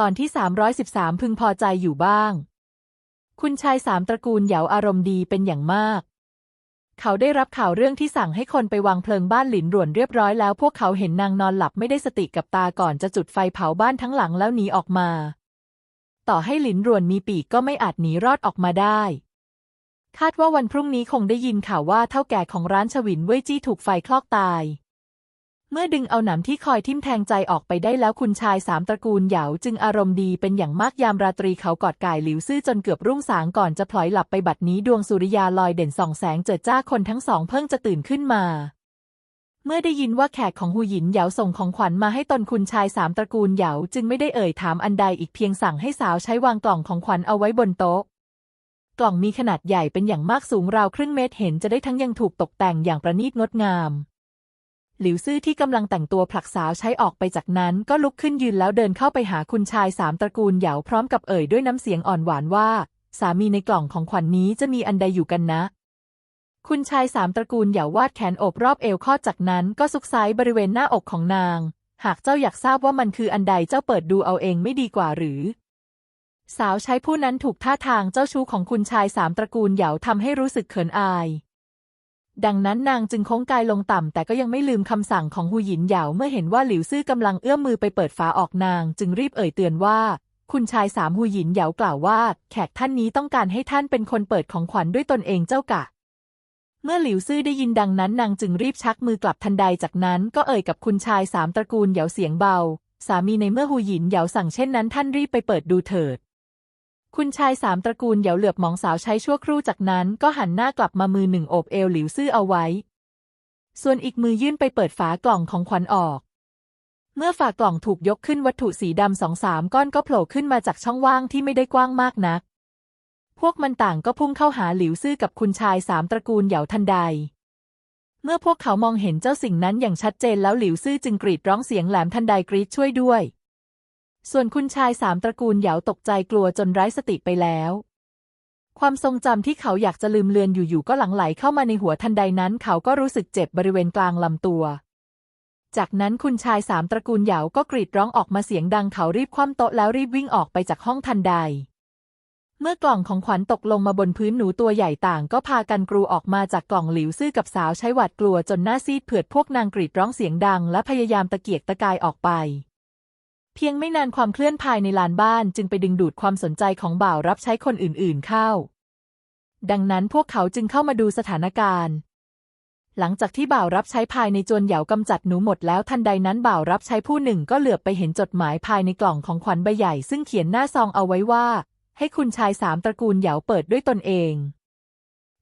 ตอนที่ 313 พึงพอใจอยู่บ้าง คุณชายสามตระกูลเหยาอารมณ์ดีเป็นอย่างมาก เขาได้รับข่าวเรื่องที่สั่งให้คนไปวางเพลิงบ้านหลินหรวนเรียบร้อยแล้ว พวกเขาเห็นนางนอนหลับไม่ได้สติกับตาก่อนจะจุดไฟเผาบ้านทั้งหลังแล้วหนีออกมา ต่อให้หลินหรวนมีปีกก็ไม่อาจหนีรอดออกมาได้ คาดว่าวันพรุ่งนี้คงได้ยินข่าวว่าเท่าแก่ของร้านฉวินเว่ยจี้ถูกไฟคลอกตาย เมื่อดึงเอาหนำที่คอยทิ่มแทงใจออกไปได้แล้วคุณชายสามตระกูลเหยาจึงอารมณ์ดีเป็นอย่างมากยามราตรีเขากอดกายหลิวซื่อจนเกือบรุ่งสางก่อนจะพลอยหลับไปบัดนี้ดวงสุริยาลอยเด่นส่องแสงเจิดจ้าคนทั้งสองเพิ่งจะตื่นขึ้นมา เมื่อได้ยินว่าแขกของหูหยินเหยาส่งของขวัญมาให้ตนคุณชายสามตระกูลเหยาจึงไม่ได้เอ่ยถามอันใดอีกเพียงสั่งให้สาวใช้วางกล่องของขวัญเอาไว้บนโต๊ะกล่องมีขนาดใหญ่เป็นอย่างมากสูงราวครึ่งเมตรเห็นจะได้ทั้งยังถูกตกแต่งอย่างประณีตงดงาม หลิวซื่อที่กำลังแต่งตัวผลักสาวใช้ออกไปจากนั้นก็ลุกขึ้นยืนแล้วเดินเข้าไปหาคุณชายสามตระกูลเหยาพร้อมกับเอ่ยด้วยน้ำเสียงอ่อนหวานว่า สามีในกล่องของขวัญนนี้จะมีอันใดอยู่กันนะ คุณชายสามตระกูลเหยาวาดแขนโอบรอบเอวข้อจากนั้นก็ซุกไซบริเวณหน้าอกของนาง หากเจ้าอยากทราบว่ามันคืออันใดเจ้าเปิดดูเอาเองไม่ดีกว่าหรือ สาวใช้ผู้นั้นถูกท่าทางเจ้าชู้ของคุณชายสามตระกูลเหยาทำให้รู้สึกเขินอาย ดังนั้นนางจึงโค้งกายลงต่ำ แต่ก็ยังไม่ลืมคำสั่งของหูหยินเหยาเมื่อเห็นว่าหลิวซื่อกำลังเอื้อมมือไปเปิดฝาออกนาง จึงรีบเอ่ยเตือนว่า คุณชายสามหูหยินเหยากล่าวว่า แขกท่านนี้ต้องการให้ท่านเป็นคนเปิดของขวัญด้วยตนเองเจ้ากะ เมื่อหลิวซื่อได้ยินดังนั้นนางจึงรีบชักมือกลับทันใดจากนั้นก็เอ่ยกับคุณชายสามตระกูลเหยาเสียงเบา สามีในเมื่อหูหยินเหยาสั่งเช่นนั้นท่านรีบไปเปิดดูเถิด คุณชายสามตระกูลเหยาเหลือบมองสาวใช้ชั่วครู่จากนั้นก็หันหน้ากลับมามือหนึ่งโอบเอวหลิวซื่อเอาไว้ ส่วนอีกมือยื่นไปเปิดฝากล่องของขวัญออก เมื่อฝากล่องถูกยกขึ้นวัตถุสีดำสองสามก้อนก็โผล่ขึ้นมาจากช่องว่างที่ไม่ได้กว้างมากนัก พวกมันต่างก็พุ่งเข้าหาหลิวซื่อกับคุณชายสามตระกูลเหยาทันใด เมื่อพวกเขามองเห็นเจ้าสิ่งนั้นอย่างชัดเจนแล้วหลิวซื่อจึงกรีดร้องเสียงแหลมทันใดกรีดช่วยด้วย ส่วนคุณชายสามตระกูลเหยาตกใจกลัวจนไร้สติไปแล้ว ความทรงจำที่เขาอยากจะลืมเลือนอยู่ๆก็หลั่งไหลเข้ามาในหัวทันใดนั้นเขาก็รู้สึกเจ็บบริเวณกลางลำตัว จากนั้นคุณชายสามตระกูลเหยาก็กรีดร้องออกมาเสียงดังเขารีบคว่ำโต๊ะแล้วรีบวิ่งออกไปจากห้องทันใด เมื่อกล่องของขวัญตกลงมาบนพื้นหนูตัวใหญ่ต่างก็พากันกรูออกมาจากกล่องหลิวซื่อกับสาวใช้หวัดกลัวจนหน้าซีดเผือดพวกนางกรีดร้องเสียงดังและพยายามตะเกียกตะกายออกไป เพียงไม่นานความเคลื่อนภายในลานบ้านจึงไปดึงดูดความสนใจของบ่าวรับใช้คนอื่นๆเข้า ดังนั้นพวกเขาจึงเข้ามาดูสถานการณ์ หลังจากที่บ่าวรับใช้ภายในจวนเหยากำจัดหนูหมดแล้วทันใดนั้นบ่าวรับใช้ผู้หนึ่งก็เหลือบไปเห็นจดหมายภายในกล่องของขวัญใบใหญ่ ซึ่งเขียนหน้าซองเอาไว้ว่า ให้คุณชายสามตระกูลเหยาเปิดด้วยตนเอง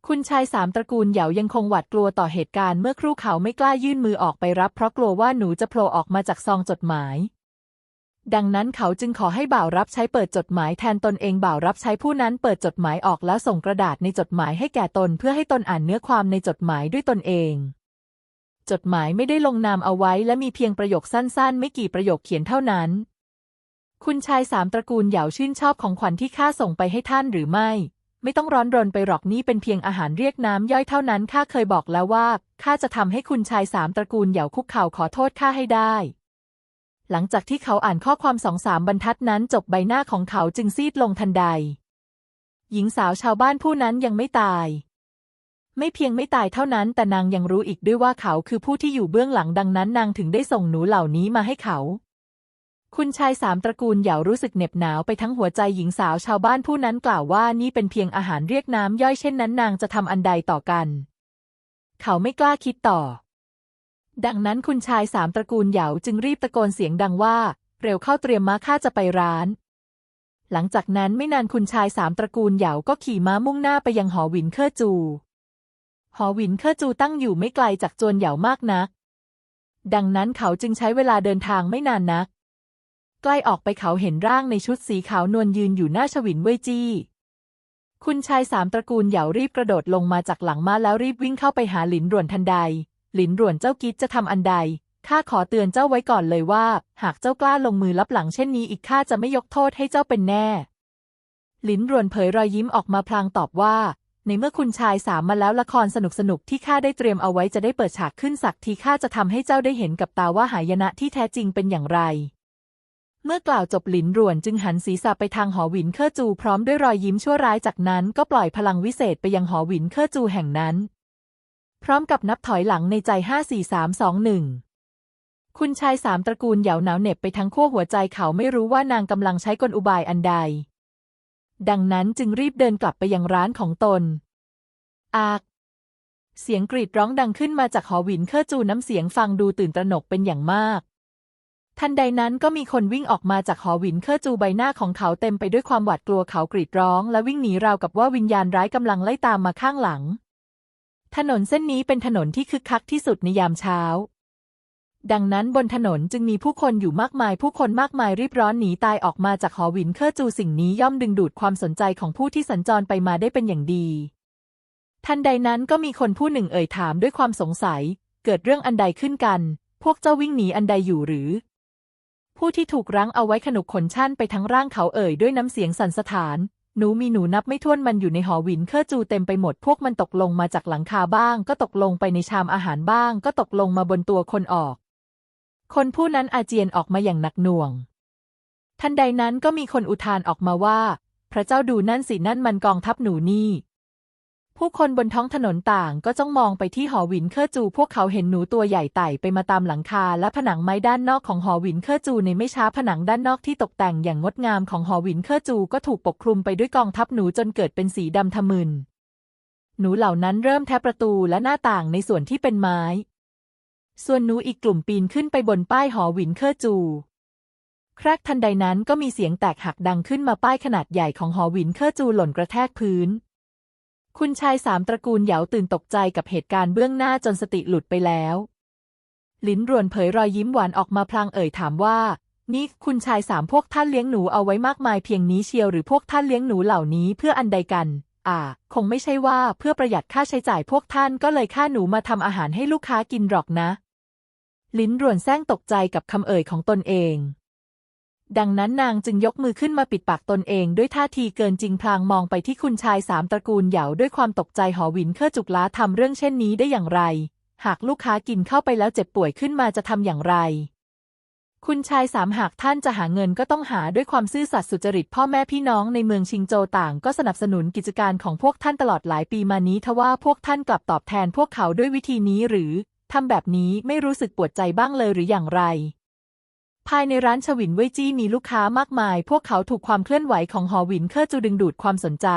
คุณชายสามตระกูลเหยายังคงหวาดกลัวต่อเหตุการณ์เมื่อครู่เขาไม่กล้ายื่นมือออกไปรับเพราะกลัวว่าหนูจะโผล่ออกมาจากซองจดหมาย ดังนั้นเขาจึงขอให้บ่าวรับใช้เปิดจดหมายแทนตนเองบ่าวรับใช้ผู้นั้นเปิดจดหมายออกแล้วส่งกระดาษในจดหมายให้แก่ตนเพื่อให้ตนอ่านเนื้อความในจดหมายด้วยตนเอง จดหมายไม่ได้ลงนามเอาไว้และมีเพียงประโยคสั้นๆ ไม่กี่ประโยคเขียนเท่านั้น คุณชายสามตระกูลเหยาชื่นชอบของขวัญที่ข้าส่งไปให้ท่านหรือไม่ ไม่ต้องร้อนรนไปหรอกนี่เป็นเพียงอาหารเรียกน้ำย่อยเท่านั้นข้าเคยบอกแล้วว่าข้าจะทำให้คุณชายสามตระกูลเหยาคุกเข่าขอโทษข้าให้ได้ หลังจากที่เขาอ่านข้อความสองสามบรรทัดนั้นจบใบหน้าของเขาจึงซีดลงทันใด หญิงสาวชาวบ้านผู้นั้นยังไม่ตาย ไม่เพียงไม่ตายเท่านั้น แต่นางยังรู้อีกด้วยว่าเขาคือผู้ที่อยู่เบื้องหลังดังนั้นนางถึงได้ส่งหนูเหล่านี้มาให้เขา คุณชายสามตระกูลเหยารู้สึกเหน็บหนาวไปทั้งหัวใจหญิงสาวชาวบ้านผู้นั้นกล่าวว่านี่เป็นเพียงอาหารเรียกน้ำย่อยเช่นนั้นนางจะทำอันใดต่อกัน เขาไม่กล้าคิดต่อ ดังนั้นคุณชายสามตระกูลเหยาจึงรีบตะโกนเสียงดังว่า เร็วเข้าเตรียมม้าข้าจะไปร้าน หลังจากนั้นไม่นานคุณชายสามตระกูลเหยาก็ขี่ม้ามุ่งหน้าไปยังหอหวินเคอจู หอหวินเคอจูตั้งอยู่ไม่ไกลจากจวนเหยามากนัก ดังนั้นเขาจึงใช้เวลาเดินทางไม่นานนัก ใกล้ออกไปเขาเห็นร่างในชุดสีขาวนวลยืนอยู่หน้าฉวินเว่ยจี้คุณชายสามตระกูลเหยารีบกระโดดลงมาจากหลังม้าแล้วรีบวิ่งเข้าไปหาหลินรวนทันใด หลินรวนเจ้ากิจจะทำอันใด ข้าขอเตือนเจ้าไว้ก่อนเลยว่า หากเจ้ากล้าลงมือลับหลังเช่นนี้อีกข้าจะไม่ยกโทษให้เจ้าเป็นแน่ หลินรวนเผยรอยยิ้มออกมาพลางตอบว่า ในเมื่อคุณชายสามมาแล้วละครสนุกสนุกที่ข้าได้เตรียมเอาไว้จะได้เปิดฉากขึ้นสักทีข้าจะทำให้เจ้าได้เห็นกับตาว่าหายนะที่แท้จริงเป็นอย่างไร เมื่อกล่าวจบหลินรวนจึงหันศีรษะไปทางหอหวินเคอจูพร้อมด้วยรอยยิ้มชั่วร้ายจากนั้นก็ปล่อยพลังวิเศษไปยังหอหวินเคอจูแห่งนั้น พร้อมกับนับถอยหลังในใจห้าสี่สามสองหนึ่งคุณชายสามตระกูลเหยาหนาวเหน็บไปทั้งขั้วหัวใจเขาไม่รู้ว่านางกำลังใช้กลอุบายอันใด ดังนั้นจึงรีบเดินกลับไปยังร้านของตน อาก เสียงกรีดร้องดังขึ้นมาจากหอหวินเคอจูน้ำเสียงฟังดูตื่นตระหนกเป็นอย่างมาก ทันใดนั้นก็มีคนวิ่งออกมาจากหอหวินเคอจูใบหน้าของเขาเต็มไปด้วยความหวาดกลัวเขากรีดร้อง และวิ่งหนีราวกับว่าวิญญาณร้ายกำลังไล่ตามมาข้างหลัง ถนนเส้นนี้เป็นถนนที่คึกคักที่สุดในยามเช้า ดังนั้นบนถนนจึงมีผู้คนอยู่มากมาย ผู้คนมากมายรีบร้อนหนีตายออกมาจากหอวินเคอจูสิ่งนี้ย่อมดึงดูดความสนใจของผู้ที่สัญจรไปมาได้เป็นอย่างดี ทันใดนั้นก็มีคนผู้หนึ่งเอ่ยถามด้วยความสงสัย เกิดเรื่องอันใดขึ้นกัน พวกเจ้าวิ่งหนีอันใดอยู่หรือ ผู้ที่ถูกรั้งเอาไว้ขนุกขนชั่นไปทั้งร่างเขาเอ่ยด้วยน้ำเสียงสั่นสะท้าน หนูมีหนูนับไม่ถ้วนมันอยู่ในหอหวินเคอจูเต็มไปหมดพวกมันตกลงมาจากหลังคาบ้าง ก็ตกลงไปในชามอาหารบ้าง ก็ตกลงมาบนตัวคนออก คนผู้นั้นอาเจียนออกมาอย่างหนักหน่วง ทันใดนั้นก็มีคนอุทานออกมาว่า พระเจ้าดูนั่นสินั่นมันกองทัพหนูนี่ ผู้คนบนท้องถนนต่างก็จ้องมองไปที่หอหวินเคอจู พวกเขาเห็นหนูตัวใหญ่ไต่ไปมาตามหลังคาและผนังไม้ด้านนอกของหอหวินเคอจูในไม่ช้าผนังด้านนอกที่ตกแต่งอย่างงดงามของหอหวินเคอจูก็ถูกปกคลุมไปด้วยกองทัพหนูจนเกิดเป็นสีดำทะมึน หนูเหล่านั้นเริ่มแทะประตูและหน้าต่างในส่วนที่เป็นไม้ ส่วนหนูอีกกลุ่มปีนขึ้นไปบนป้ายหอหวินเคอจูครักทันใดนั้นก็มีเสียงแตกหักดังขึ้นมาป้ายขนาดใหญ่ของหอหวินเคอจูหล่นกระแทกพื้น คุณชายสามตระกูลเหยาตื่นตกใจกับเหตุการณ์เบื้องหน้าจนสติหลุดไปแล้วลิ้นรวนเผยรอยยิ้มหวานออกมาพลางเอ่ยถามว่า นี่คุณชายสามพวกท่านเลี้ยงหนูเอาไว้มากมายเพียงนี้เชียวหรือพวกท่านเลี้ยงหนูเหล่านี้เพื่ออันใดกัน อ่า คงไม่ใช่ว่าเพื่อประหยัดค่าใช้จ่ายพวกท่านก็เลยฆ่าหนูมาทำอาหารให้ลูกค้ากินหรอกนะ ลิ้นรวนแซงตกใจกับคำเอ่ยของตนเอง ดังนั้นนางจึงยกมือขึ้นมาปิดปากตนเองด้วยท่าทีเกินจริงพลางมองไปที่คุณชายสามตระกูลเหยาด้วยความตกใจหอวินเคอจุกล้าทำเรื่องเช่นนี้ได้อย่างไร หากลูกค้ากินเข้าไปแล้วเจ็บป่วยขึ้นมาจะทำอย่างไร คุณชายสามหากท่านจะหาเงินก็ต้องหาด้วยความซื่อสัตย์สุจริตพ่อแม่พี่น้องในเมืองชิงโจต่างก็สนับสนุนกิจการของพวกท่านตลอดหลายปีมานี้ทว่าพวกท่านกลับตอบแทนพวกเขาด้วยวิธีนี้หรือทำแบบนี้ไม่รู้สึกปวดใจบ้างเลยหรืออย่างไร ภายในร้านชวินเว่ยจี้มีลูกค้ามากมาย พวกเขาถูกความเคลื่อนไหวของหอหวินเคอจูดึงดูดความสนใจ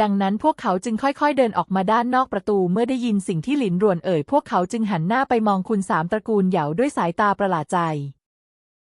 ดังนั้นพวกเขาจึงค่อยๆเดินออกมาด้านนอกประตูเมื่อได้ยินสิ่งที่หลินรวนเอ่ย พวกเขาจึงหันหน้าไปมองคุณสามตระกูลเหยาด้วยสายตาประหลาดใจ